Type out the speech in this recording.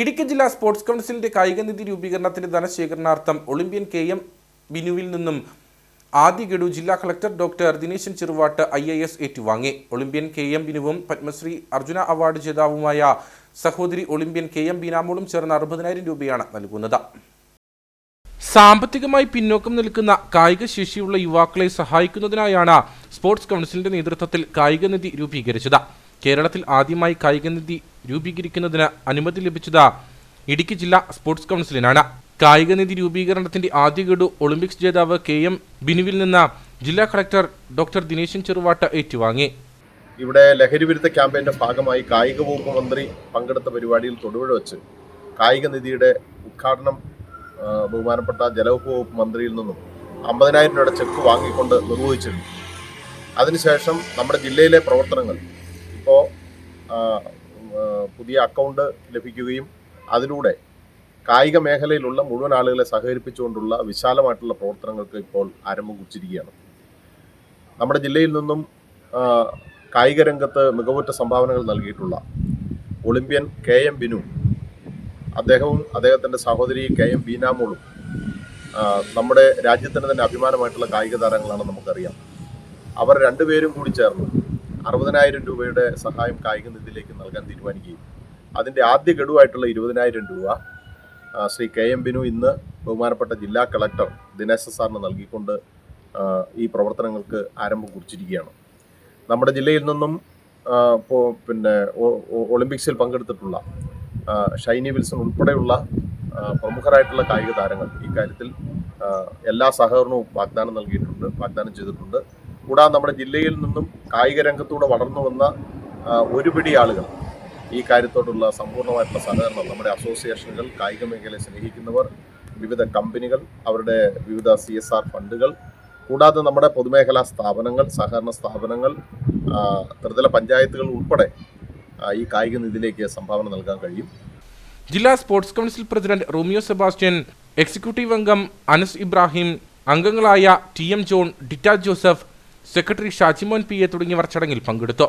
ഇടുക്കി ജില്ലാ സ്പോർട്സ് കൗൺസിലിന്റെ കായിക നിധി രൂപീകരണത്തിന്റെ ധനശേഖരണാർത്ഥം ഒളിമ്പ്യൻ കെ എം ബിനുവിൽ നിന്നും ആദ്യ ഗഡു ജില്ലാ collector doctor Dineshan Cheruvattu I A S ഏറ്റുവാങ്ങി. ഒളിമ്പ്യൻ കെ എം ബിനുവും പത്മശ്രീ അർജുന അവാർഡ് ജേതാവുമായ സഹോദരി ഒളിമ്പ്യൻ കെ എം ബീനാമോളും ചേർന്ന് അറുപതിനായിരം രൂപയാണ് നൽകുന്നത്. സാമ്പത്തികമായി പിന്നോക്കം നിൽക്കുന്ന കായിക ശേഷിയുള്ള യുവാക്കളെ സഹായിക്കുന്നതിനായാണ് സ്പോർട്സ് കൗൺസിലിന്റെ നേതൃത്വത്തിൽ കായിക നിധി രൂപീകരിച്ചത്. കേരളത്തിൽ ആദ്യമായി കായിക നിധി രൂപീകരിക്കുന്നതിന് അനുമതി ലഭിച്ചത് ഇടുക്കി ജില്ലാ സ്പോർട്സ് കൗൺസിലിനാണ്. കായിക നിധി രൂപീകരണത്തിന്റെ ആദ്യ ഗഡു ഒളിമ്പിക്സ് ജേതാവ് കെ എം ബിനുവിൽ നിന്ന് ജില്ലാ കളക്ടർ ഡോക്ടർ ദിനേശൻ ചെറുവാട്ട് ഏറ്റുവാങ്ങി. ഇവിടെ ലഹരി വിരുദ്ധ ക്യാമ്പയിന്റെ ഭാഗമായി കായിക വകുപ്പ് മന്ത്രി പങ്കെടുത്ത പരിപാടിയിൽ തൊടുപുഴ വെച്ച് കായിക നിധിയുടെ ഉദ്ഘാടനം ബഹുമാനപ്പെട്ട ജലവകുപ്പ് വകുപ്പ് മന്ത്രിയിൽ നിന്നും അമ്പതിനായിരം രൂപയുടെ ചെക്ക് വാങ്ങിക്കൊണ്ട് നിർവഹിച്ചിരുന്നു. അതിനുശേഷം നമ്മുടെ ജില്ലയിലെ പ്രവർത്തനങ്ങൾ ഇപ്പോൾ പുതിയ അക്കൗണ്ട് ലഭിക്കുകയും അതിലൂടെ കായിക മേഖലയിലുള്ള മുഴുവൻ ആളുകളെ സഹകരിപ്പിച്ചുകൊണ്ടുള്ള വിശാലമായിട്ടുള്ള പ്രവർത്തനങ്ങൾക്ക് ഇപ്പോൾ ആരംഭം കുറിച്ചിരിക്കുകയാണ്. നമ്മുടെ ജില്ലയിൽ നിന്നും കായിക രംഗത്ത് മികവുറ്റ സംഭാവനകൾ നൽകിയിട്ടുള്ള ഒളിമ്പ്യൻ കെ എം ബിനു അദ്ദേഹവും അദ്ദേഹത്തിന്റെ സഹോദരി കെ എം ബീനാമോളും നമ്മുടെ രാജ്യത്തിന് തന്നെ അഭിമാനമായിട്ടുള്ള കായിക താരങ്ങളാണ് നമുക്കറിയാം. അവർ രണ്ടുപേരും കൂടി ചേർന്ന് അറുപതിനായിരം രൂപയുടെ സഹായം കായിക നിധിയിലേക്ക് നൽകാൻ തീരുമാനിക്കുകയും അതിന്റെ ആദ്യ ഗഡുവായിട്ടുള്ള ഇരുപതിനായിരം രൂപ ശ്രീ കെ എം ബിനു ഇന്ന് ബഹുമാനപ്പെട്ട ജില്ലാ കളക്ടർ ദിനേശ സാറിന് നൽകിക്കൊണ്ട് ഈ പ്രവർത്തനങ്ങൾക്ക് ആരംഭം കുറിച്ചിരിക്കുകയാണ്. നമ്മുടെ ജില്ലയിൽ നിന്നും പിന്നെ ഒളിമ്പിക്സിൽ പങ്കെടുത്തിട്ടുള്ള ഷൈനി വിൽസൺ ഉൾപ്പെടെയുള്ള പ്രമുഖരായിട്ടുള്ള കായിക താരങ്ങൾ ഇക്കാര്യത്തിൽ കാര്യത്തിൽ എല്ലാ സഹകരണവും വാഗ്ദാനം നൽകിയിട്ടുണ്ട് വാഗ്ദാനം ചെയ്തിട്ടുണ്ട്. കൂടാതെ നമ്മുടെ ജില്ലയിൽ നിന്നും കായിക രംഗത്തൂടെ വളർന്നു വന്ന ഒരുപിടി ഒരു പിടി ആളുകൾ ഈ കാര്യത്തോടുള്ള സമ്പൂർണമായിട്ടുള്ള സഹകരണം. നമ്മുടെ അസോസിയേഷനുകൾ കായിക മേഖലയെ സ്നേഹിക്കുന്നവർ വിവിധ കമ്പനികൾ അവരുടെ വിവിധ സി എസ് ആർ ഫണ്ടുകൾ കൂടാതെ നമ്മുടെ പൊതുമേഖലാ സ്ഥാപനങ്ങൾ സഹകരണ സ്ഥാപനങ്ങൾ ത്രിതല പഞ്ചായത്തുകൾ ഉൾപ്പെടെ ഈ കായിക നിധിയിലേക്ക് സംഭാവന നൽകാൻ കഴിയും. ജില്ലാ sports council president Romeo Sebastian executive അംഗം അനസ് ഇബ്രാഹിം അംഗങ്ങളായ T M John Ditta Joseph secretary Shajimon P A തുടങ്ങിയവർ ചടങ്ങിൽ പങ്കെടുത്തു